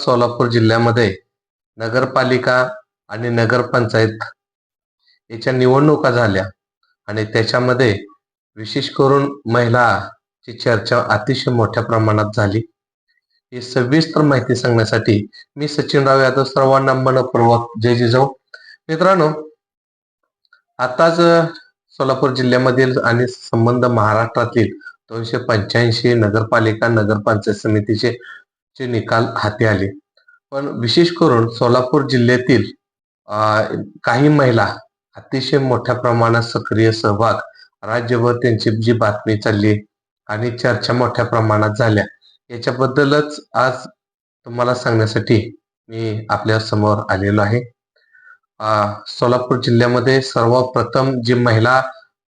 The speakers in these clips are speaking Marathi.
सोलापूर जिल्ह्यामध्ये नगरपालिका आणि नगरपंचायत याच्या निवडणुका झाल्या आणि त्याच्यामध्ये विशेष करून महिलाची चर्चा अतिशय मोठ्या प्रमाणात झाली. ही सविस्तर माहिती सांगण्यासाठी मी सचिनराव यादव सर्वांना मनपूर्वक जय जिजाऊ मित्रांनो आताच सोलापूर जिल्ह्यामधील आणि संबंध महाराष्ट्रातील दोनशे पंच्याऐंशी नगरपालिका नगरपंचायत समितीचे चे निकाल हाती आले. पण विशेष करून सोलापूर जिल्ह्यातील काही महिला अतिशय मोठ्या प्रमाणात सक्रिय सहभाग राज्यभर त्यांची जी बातमी चालली आणि चर्चा मोठ्या प्रमाणात झाल्या याच्याबद्दलच आज तुम्हाला सांगण्यासाठी मी आपल्यासमोर आलेलो आहे. सोलापूर जिल्ह्यामध्ये सर्वप्रथम जी महिला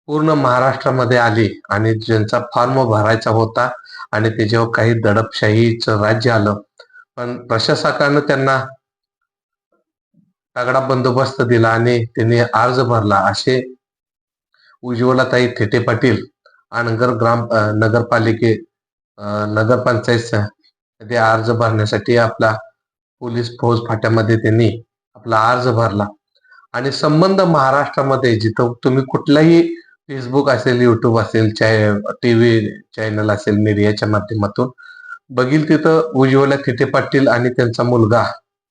पूर्ण महाराष्ट्रामध्ये आली आणि ज्यांचा फॉर्म भरायचा होता आणि त्याच्यावर काही दडपशाहीचं राज्य आलं पण प्रशासकानं त्यांना तगडा बंदोबस्त दिला आणि त्यांनी अर्ज भरला. असे उज्ज्वलाताई थेटे पाटील अनगर ग्राम नगरपालिके नगरपंचायत अर्ज भरण्यासाठी आपला पोलीस फौज फाट्यामध्ये त्यांनी आपला अर्ज भरला. आणि संबंध महाराष्ट्रामध्ये जिथं तुम्ही कुठल्याही फेसबुक असेल युट्यूब असेल टी व्ही चॅनल असेल मीडियाच्या माध्यमातून. बघील तिथं उज्ज्वला थेटे पाटील आणि त्यांचा मुलगा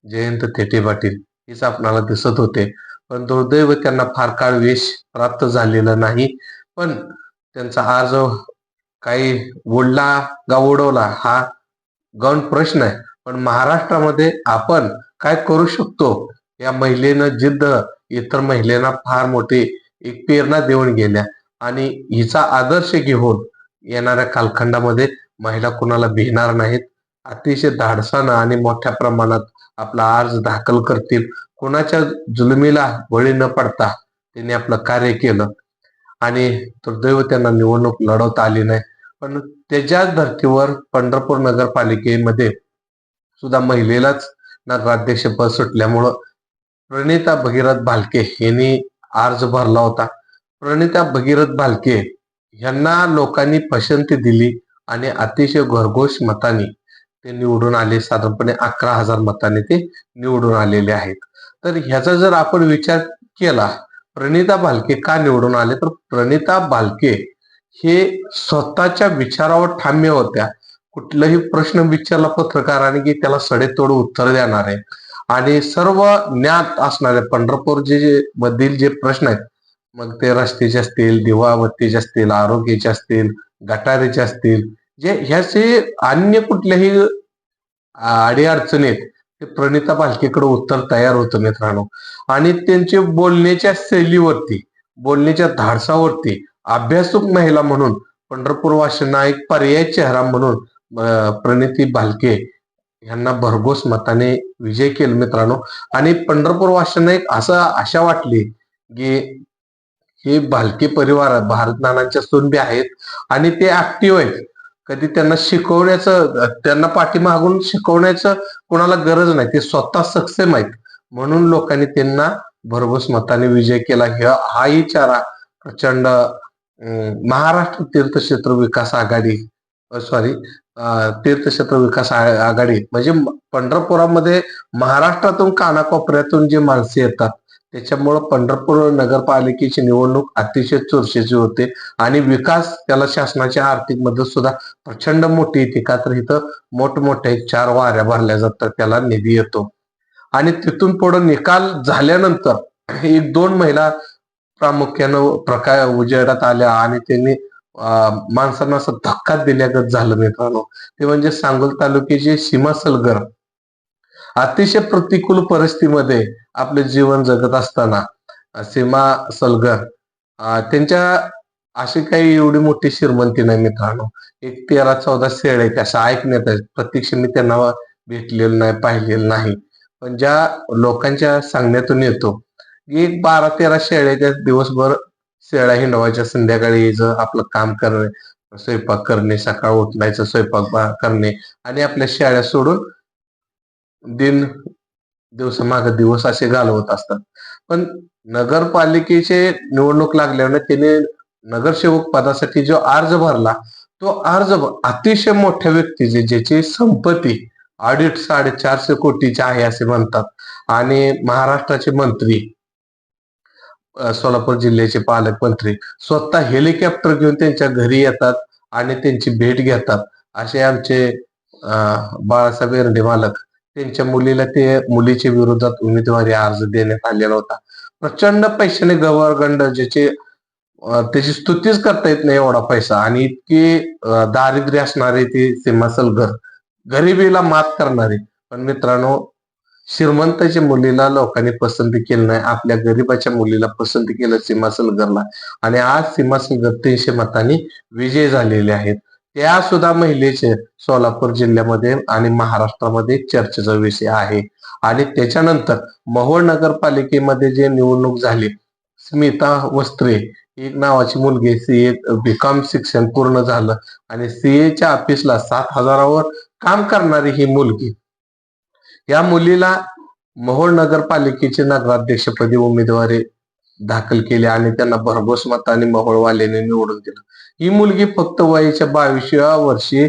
जयंत थेटे पाटील हेच आपणाला दिसत होते. पण दुर्दैव त्यांना फार काळ वेश प्राप्त झालेला नाही. पण त्यांचा अर्ज काही उडला का उडवला हा गौण प्रश्न आहे. पण महाराष्ट्रामध्ये आपण काय करू शकतो? या महिलेनं जिद्द इतर महिलांना फार मोठी एक प्रेरणा देऊन गेल्या. आणि हिचा आदर्श घेऊन येणाऱ्या कालखंडामध्ये महिला कुणाला भिणार नाहीत. अतिशय धाडसानं आणि मोठ्या प्रमाणात आपला अर्ज दाखल करतील. कोणाच्या जुलमीला बळी न पडता त्यांनी आपलं कार्य केलं. आणि दुर्दैव त्यांना निवडणूक लढवता आली नाही. पण त्याच्याच धर्तीवर पंढरपूर नगरपालिकेमध्ये सुद्धा महिलेलाच नगराध्यक्षपद सुटल्यामुळं प्रणिता भगीरथ भालके यांनी अर्ज भरला होता. प्रणिता भगीरथ भालके यांना लोकांनी पसंती दिली आणि अतिशय घरघोष मताने ते निवडून आले. साधारणपणे अकरा हजार मताने ते निवडून आलेले आहेत. तर ह्याचा जर आपण विचार केला प्रणिता भालके का निवडून आले? तर प्रणिता भालके हे स्वतःच्या विचारावर ठाम्य होत्या. कुठलाही प्रश्न विचारला पत्रकाराने की त्याला सडेतोड उत्तर देणार आहे. आणि सर्व ज्ञात असणारे पंढरपूर जे मधील जे प्रश्न आहेत मग ते रस्त्याचे असतील दिवाबत्तीचे असतील आरोग्याचे असतील गटारीचे असतील जे ह्याचे अन्य कुठल्याही अडीअडचणीत ते प्रणिता पालखीकडे उत्तर तयार होतं मित्रांनो आणि त्यांचे बोलण्याच्या शैलीवरती बोलण्याच्या धाडसावरती अभ्यासूक महिला म्हणून पंढरपूर वाशांना एक पर्याय चेहरा म्हणून प्रणिती भालके यांना भरघोस मताने विजय केला मित्रांनो. आणि पंढरपूर वाशिंना एक असं आशा वाटली की हे भालके परिवार भारत नानांच्या सुनबे आहेत. आणि ते ऍक्टिव्ह आहेत. कधी त्यांना शिकवण्याचं त्यांना पाठीमागून शिकवण्याचं कोणाला गरज नाही. ते स्वतः सक्षम आहेत. म्हणून लोकांनी त्यांना भरघोस मताने विजय केला. ह्या हाही चारा प्रचंड महाराष्ट्र तीर्थक्षेत्र विकास आघाडी सॉरी तीर्थक्षेत्र विकास आघाडी. म्हणजे पंढरपुरामध्ये महाराष्ट्रातून कानाकोपऱ्यातून जे माणसे येतात त्याच्यामुळं पंढरपूर नगरपालिकेची निवडणूक अतिशय चुरशीची होते. आणि विकास त्याला शासनाच्या आर्थिक मदत सुद्धा प्रचंड मोठी येते. का तर इथं मोठमोठे चार वाऱ्या भरल्या जातात त्याला निधी येतो. आणि तिथून पुढे निकाल झाल्यानंतर एक दोन महिला प्रामुख्यानं प्रकार उजेडात आल्या आणि त्यांनी माणसांना असं धक्का दिल्यागत झालं मित्रांनो ते म्हणजे सांगोल तालुक्याचे सीमा सलगर. अतिशय प्रतिकूल परिस्थितीमध्ये आपले जीवन जगत असताना सीमा सलगर. त्यांच्या अशी काही एवढी मोठी श्रीमंती नाही मित्रांनो. एक तेरा चौदा शेळ आहेत असं ऐकण्यात आहे प्रत्यक्ष मी त्यांना भेटलेलं नाही पाहिलेलं नाही. पण ज्या लोकांच्या सांगण्यातून येतो एक बारा तेरा शेळ्या दिवसभर शेळ्या हिंडवायच्या संध्याकाळी यायचं आपलं काम करणे स्वयंपाक करणे सकाळ उठण्याचा स्वयंपाक करणे आणि आपल्या शेळ्या सोडून दिन दिवसामाग दिवस असे घालवत असतात. पण नगरपालिकेचे निवडणूक लागल्याने त्याने नगरसेवक पदासाठी जो अर्ज भरला तो अर्ज अतिशय मोठ्या व्यक्तीचे ज्याची संपत्ती ऑडिट साडेचारशे कोटीचे आहे असे म्हणतात. आणि महाराष्ट्राचे मंत्री सोलापूर जिल्ह्याचे पालकमंत्री स्वतः हेलिकॉप्टर घेऊन त्यांच्या घरी येतात आणि त्यांची भेट घेतात. असे आमचे बाळासाहेब एरडे मालक त्यांच्या मुलीला ते मुलीच्या विरोधात उमेदवारी अर्ज देण्यात आलेला होता. प्रचंड पैशाने गवरगंड ज्याचे त्याची स्तुतीच करता येत नाही एवढा पैसा आणि इतके दारिद्र्य असणारे ते सिंहासल घर गरिबीला मात करणारे. पण मित्रांनो श्रीमंताच्या मुलीला लोकांनी पसंती केली नाही. आपल्या गरीबाच्या मुलीला पसंती केलं सीमासलगरला आणि आज सीमा गर तीनशे मतांनी विजय झालेले आहेत. त्या सुद्धा महिलेचे सोलापूर जिल्ह्यामध्ये आणि महाराष्ट्रामध्ये चर्चेचा विषय आहे. आणि त्याच्यानंतर महोळ नगरपालिकेमध्ये जे निवडणूक झाली स्मिता वस्त्रे एक नावाची मुलगी सीए बीकॉम शिक्षण पूर्ण झालं. आणि सीएच्या ऑफिसला सात हजारावर काम करणारी ही मुलगी या मुलीला मोहोळ नगरपालिकेचे नगराध्यक्षपदी उमेदवारी दाखल केली आणि त्यांना भरघोस मताने मोहोळवाल्याने निवडून दिलं. ही मुलगी फक्त वयाच्या बावीसव्या वर्षी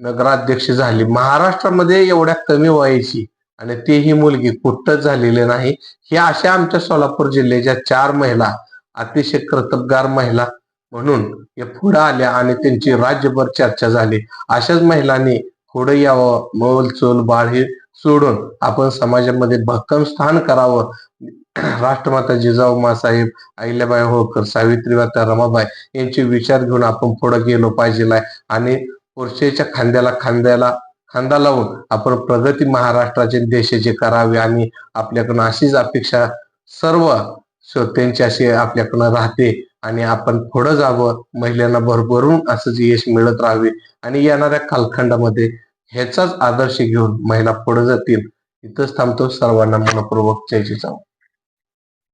नगराध्यक्ष झाली. महाराष्ट्रामध्ये एवढ्या कमी वयाची आणि ती ही मुलगी कुठंच झालेली नाही ही अशा आमच्या सोलापूर जिल्ह्याच्या चार महिला अतिशय कर्तबगार महिला म्हणून या पुढे आल्या आणि त्यांची राज्यभर चर्चा झाली. अशाच महिलांनी पुढे यावं मोल चोल बाळ हे सोडून आपण समाजामध्ये भक्कम स्थान करावं. राष्ट्रमाता जिजाऊ मासाहेब अहिल्याबाई होळकर सावित्रीमाता रमाबाई यांचे विचार घेऊन आपण पुढे गेलो पाहिजे आणि पुरुषेच्या खांद्याला खांद्याला खांदा लावून आपण प्रगती महाराष्ट्राचे देशाची करावी आणि आपल्याकडून अशीच अपेक्षा सर्व श्रोत्यांची अशी आपल्याकडून राहते. आणि आपण पुढे जावं महिलांना भरभरून असं यश मिळत राहावे. आणि येणाऱ्या कालखंडामध्ये ह्याचाच आदर्श घेऊन महिला पुढे जातील. इथंच थांबतो. सर्वांना मनपूर्वक जय जिजाऊ.